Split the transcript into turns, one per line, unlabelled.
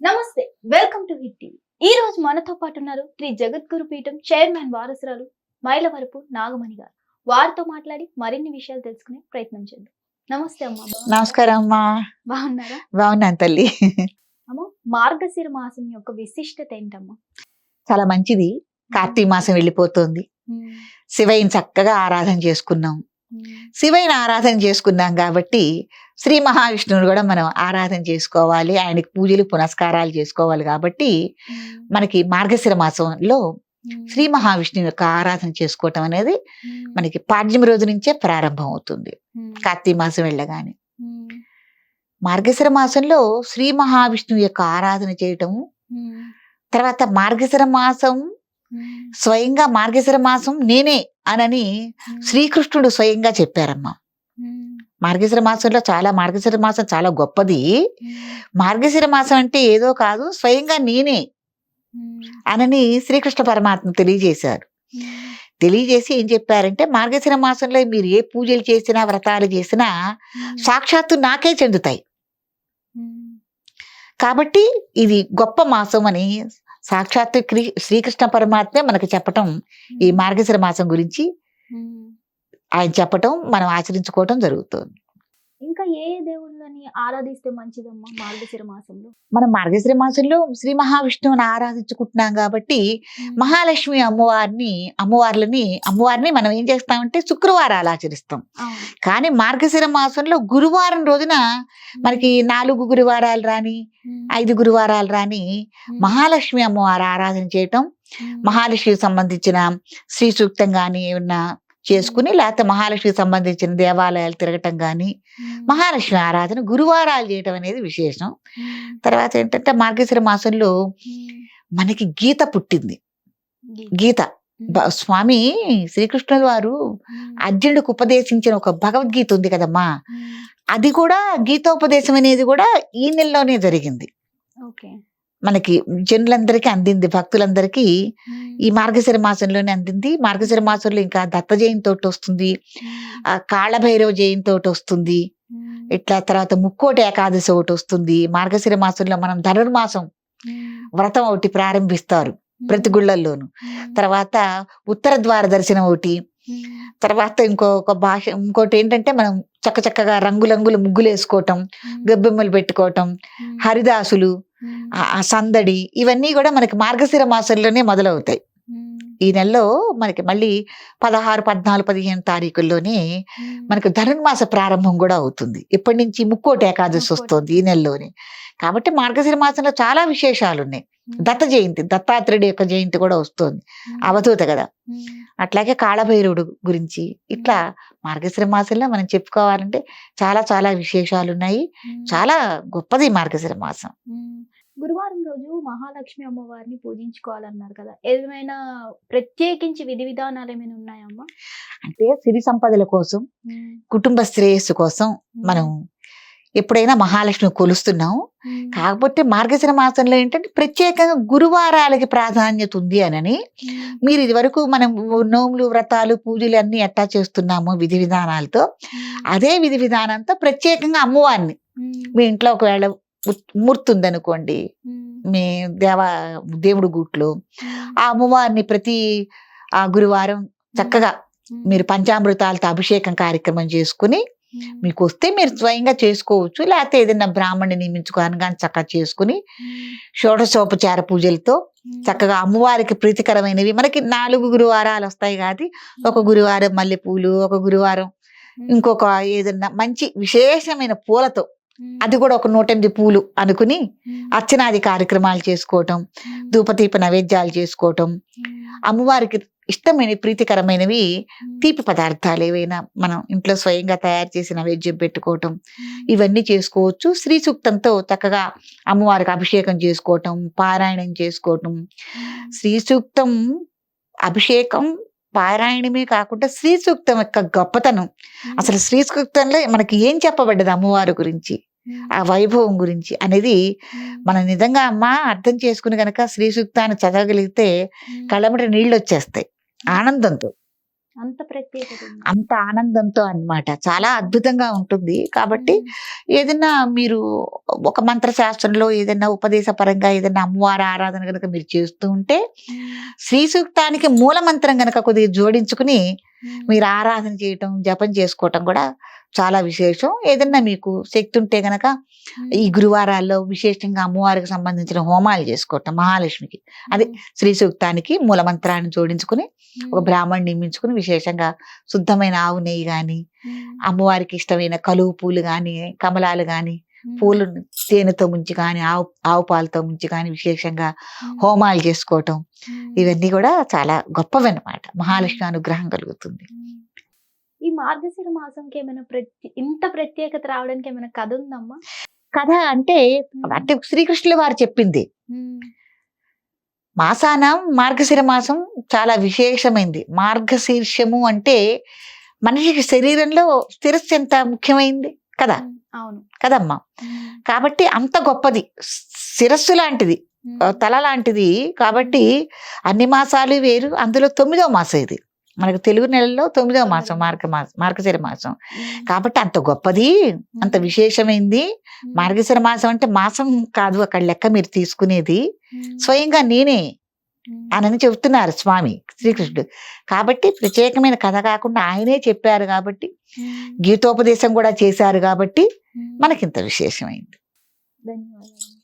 నమస్తే welcome to hit TV. ఈ రోజు మనతో పాటు ఉన్నారు శ్రీ జగద్గురు పీఠం చైర్మన్ వారసురాలు మైలవరపు నాగమణి గారు. వారితో మాట్లాడి మరిన్ని విషయాలు తెలుసుకునే ప్రయత్నం చేద్దాం. నమస్తే అమ్మా?
నమస్కారం అమ్మా.
బాగున్నారా?
బాగున్నాను తల్లి.
అమ్మ మార్గశిర మాసం యొక్క విశిష్టత ఏంటమ్మా?
చాలా మంచిది. కార్తీక మాసం వెళ్ళిపోతుంది. శివయ్యని చక్కగా ఆరాధన చేసుకున్నాం. శివయ్యని ఆరాధన చేసుకున్నాం కాబట్టి శ్రీ మహావిష్ణువుని కూడా మనం ఆరాధన చేసుకోవాలి. ఆయనకి పూజలు పునస్కారాలు చేసుకోవాలి కాబట్టి మనకి మార్గశిర మాసంలో శ్రీ మహావిష్ణువు యొక్క ఆరాధన చేసుకోవటం అనేది మనకి పాడ్యమి రోజు నుంచే ప్రారంభం అవుతుంది కార్తీక మాసం వెళ్ళగానే. మార్గశిర మాసంలో శ్రీ మహావిష్ణువు యొక్క ఆరాధన చేయటం తర్వాత మార్గశిర మాసం స్వయంగా మార్గశిర మాసం నేనే అనని శ్రీకృష్ణుడు స్వయంగా చెప్పారమ్మా. మార్గశిర మాసంలో చాలా మార్గశిర మాసం చాలా గొప్పది. మార్గశిర మాసం అంటే ఏదో కాదు స్వయంగా నేనే అనని శ్రీకృష్ణ పరమాత్మ తెలియజేశారు. తెలియజేసి ఏం చెప్పారంటే మార్గశిర మాసంలో మీరు ఏ పూజలు చేసినా వ్రతాలు చేసినా సాక్షాత్తు నాకే చెందుతాయి. కాబట్టి ఇది గొప్ప మాసం అని సాక్షాత్తు క్రీ- శ్రీకృష్ణ పరమాత్మే మనకు చెప్పటం ఈ మార్గశిర మాసం గురించి. ఆయన చెప్పటం మనం ఆచరించుకోవటం జరుగుతుంది.
ఇంకా ఏ దేవుళ్ళని ఆరాధిస్తే మంచిదమ్మా మార్గశిర మాసంలో?
మనం మార్గశిర మాసంలో శ్రీ మహావిష్ణువుని ఆరాధించుకుంటున్నాం కాబట్టి మహాలక్ష్మి అమ్మవారిని అమ్మవార్లని అమ్మవారిని మనం ఏం చేస్తామంటే శుక్రవారాలు ఆచరిస్తాం. కానీ మార్గశిర మాసంలో గురువారం రోజున మనకి నాలుగు గురువారాలు రాని ఐదు గురువారాలు రాని మహాలక్ష్మి అమ్మవారి ఆరాధన చేయటం మహాలక్ష్మికి సంబంధించిన శ్రీ సూక్తం కానీ ఏమన్నా చేసుకుని లేకపోతే మహాలక్ష్మికి సంబంధించిన దేవాలయాలు తిరగటం కానీ మహాలక్ష్మి ఆరాధన గురువారాలు చేయటం అనేది విశేషం. తర్వాత ఏంటంటే మార్గశిర మాసంలో మనకి గీత పుట్టింది. గీత. స్వామి శ్రీకృష్ణుల వారు అర్జునుడికి ఉపదేశించిన ఒక భగవద్గీత ఉంది కదమ్మా. అది కూడా గీతోపదేశం అనేది కూడా ఈ నెలలోనే జరిగింది.
ఓకే.
మనకి జనులందరికీ అందింది భక్తులందరికీ
ఉమ్,
ఈ మార్గశిర మాసంలోనే అందింది. మార్గశిర మాసంలో ఇంకా దత్త జయంతి ఒకటి వస్తుంది. ఆ కాళభైరవ జయంతి ఒకటి వస్తుంది.
ఉమ్,
ఇట్లా తర్వాత ముక్కోటి ఏకాదశి ఒకటి వస్తుంది. మార్గశిర మాసంలో మనం ధనుర్మాసం వ్రతం ఒకటి ప్రారంభిస్తారు ప్రతి గుళ్ళల్లోనూ. తర్వాత ఉత్తర ద్వార దర్శనం ఒకటి తర్వాత ఇంకొక భాష ఇంకోటి ఏంటంటే మనం చక్క చక్కగా రంగులంగులు ముగ్గులు వేసుకోవటం గబ్బెమ్మలు పెట్టుకోవటం హరిదాసులు సందడి ఇవన్నీ కూడా మనకి మార్గశిర మాసంలోనే మొదలవుతాయి. ఈ నెలలో మనకి మళ్ళీ పదహారు పద్నాలుగు పదిహేను తారీఖుల్లోనే మనకు ధనుర్మాస ప్రారంభం కూడా అవుతుంది. ఇప్పటి నుంచి ముక్కోటి ఏకాదశి. వస్తుంది ఈ నెలలోనే. కాబట్టి మార్గశిర మాసంలో చాలా విశేషాలు ఉన్నాయి దత్త జయంతి దత్తాత్రేయుడి యొక్క జయంతి కూడా వస్తుంది. అవధూత కదా. అట్లాగే కాళభైరవుడు గురించి. ఇట్లా మార్గశిర మాసంలో మనం చెప్పుకోవాలంటే చాలా చాలా విశేషాలు ఉన్నాయి చాలా గొప్పది మార్గశిర మాసం.
గురువారం రోజు మహాలక్ష్మి అమ్మవారిని పూజించుకోవాలన్నారు కదా. ఏమైనా ప్రత్యేకించి విధి విధానాలు ఏమైనా ఉన్నాయమ్మా
అంటే సిరి సంపదల కోసం కుటుంబ శ్రేయస్సు కోసం మనం ఎప్పుడైనా మహాలక్ష్మి కొలుస్తున్నాం కాకపోతే మార్గశిర మాసంలో ఏంటంటే ప్రత్యేకంగా గురువారాలకి ప్రాధాన్యత ఉంది అనని మీరు ఇది వరకు మనం నోములు వ్రతాలు పూజలు అన్ని ఎట్టా చేస్తున్నాము విధి విధానాలతో అదే విధి విధానంతో ప్రత్యేకంగా అమ్మవారిని మీ ఇంట్లో ఒకవేళ మూర్తి ఉందనుకోండి మీ దేవ దేవుడు గూట్లో ఆ అమ్మవారిని ప్రతి ఆ గురువారం చక్కగా మీరు పంచామృతాలతో అభిషేకం కార్యక్రమం చేసుకుని మీకు వస్తే మీరు స్వయంగా చేసుకోవచ్చు. లేకపోతే ఏదైనా బ్రాహ్మణ్ణి నియమించుకోని కానీ చక్కగా చేసుకుని షోడశోపచార పూజలతో చక్కగా అమ్మవారికి ప్రీతికరమైనవి. మనకి నాలుగు గురువారాలు వస్తాయి కాదు ఒక గురువారం మల్లెపూలు ఒక గురువారం ఇంకొక ఏదన్నా మంచి విశేషమైన పూలతో అది కూడా ఒక నూట ఎనిమిది పూలు అనుకుని అర్చనాది కార్యక్రమాలు చేసుకోవటం ధూపదీప నైవేద్యాలు చేసుకోవటం అమ్మవారికి ఇష్టమైన ప్రీతికరమైనవి తీపి పదార్థాలు ఏవైనా మనం ఇంట్లో స్వయంగా తయారు చేసి నైవేద్యం పెట్టుకోవటం ఇవన్నీ చేసుకోవచ్చు. శ్రీ సూక్తంతో చక్కగా అమ్మవారికి అభిషేకం చేసుకోవటం పారాయణం చేసుకోవటం. శ్రీ సూక్తం అభిషేకం పారాయణమే కాకుండా శ్రీ సూక్తం యొక్క గొప్పతనం. అసలు శ్రీ సూక్తంలో మనకి ఏం చెప్పబడ్డది అమ్మవారి గురించి? ఆ వైభవం గురించి అనేది మనం నిజంగా అమ్మ అర్థం చేసుకుని గనక శ్రీ సూక్తాన్ని చదవగలిగితే కళ్ళమట నీళ్ళు వచ్చేస్తాయి. ఆనందంతో.
అంత ప్రత్యేకత ఉంది.
అంత ఆనందంతో అన్నమాట. చాలా అద్భుతంగా ఉంటుంది. కాబట్టి ఏదైనా మీరు ఒక మంత్రశాస్త్రంలో ఏదైనా ఉపదేశ పరంగా ఏదైనా అమ్మవారి ఆరాధన కనుక మీరు చేస్తూ ఉంటే శ్రీ సూక్తానికి మూల మంత్రం గనక కొద్దిగా జోడించుకుని మీరు ఆరాధన చేయటం జపం చేసుకోవటం కూడా చాలా విశేషం. ఏదన్నా మీకు శక్తి ఉంటే గనక ఈ గురువారాల్లో విశేషంగా అమ్మవారికి సంబంధించిన హోమాలు చేసుకోవటం మహాలక్ష్మికి. అది శ్రీ సూక్తానికి మూల మంత్రాన్ని జోడించుకుని ఒక బ్రాహ్మణ్ణి నియమించుకుని విశేషంగా శుద్ధమైన ఆవు నెయ్యి
ఉమ్,
అమ్మవారికి ఇష్టమైన కలువు పూలు గాని కమలాలు
ఉమ్,
పూలు తేనెతో ముంచి కానీ ఆవు ఆవు పాలతో ముంచి కానీ విశేషంగా హోమాలు చేసుకోవటం ఇవన్నీ కూడా చాలా గొప్పవి అన్నమాట మహాలక్ష్మి అనుగ్రహం కలుగుతుంది.
ఈ మార్గశిర మాసంకి ఏమైనా ప్రతి ఇంత ప్రత్యేకత రావడానికి ఏమైనా కథ ఉందమ్మా?
కథ అంటే అంటే శ్రీకృష్ణుల వారు చెప్పింది. మాసానం మార్గశిర మాసం చాలా విశేషమైంది. మార్గశీర్షము అంటే మనిషికి శరీరంలో శిరస్సు ఎంత ముఖ్యమైంది? కదా?
అవును.
కదమ్మా? కాబట్టి అంత గొప్పది. శిరస్సు లాంటిది. తల లాంటిది. కాబట్టి అన్ని మాసాలు వేరు. అందులో తొమ్మిదో మాసం ఇది. మనకు తెలుగు నెలలో తొమ్మిదో మాసం మార్గ మాసం. మార్గశిర మాసం. కాబట్టి అంత గొప్పది. అంత విశేషమైంది. మార్గశిర మాసం అంటే మాసం కాదు. అక్కడ లెక్క మీరు తీసుకునేది. స్వయంగా నేనే అని చెప్తున్నారు స్వామి శ్రీకృష్ణుడు. కాబట్టి ప్రత్యేకమైన కథ కాకుండా ఆయనే చెప్పారు కాబట్టి గీతోపదేశం కూడా చేశారు కాబట్టి. మనకింత విశేషమైంది.
ధన్యవాదాలు.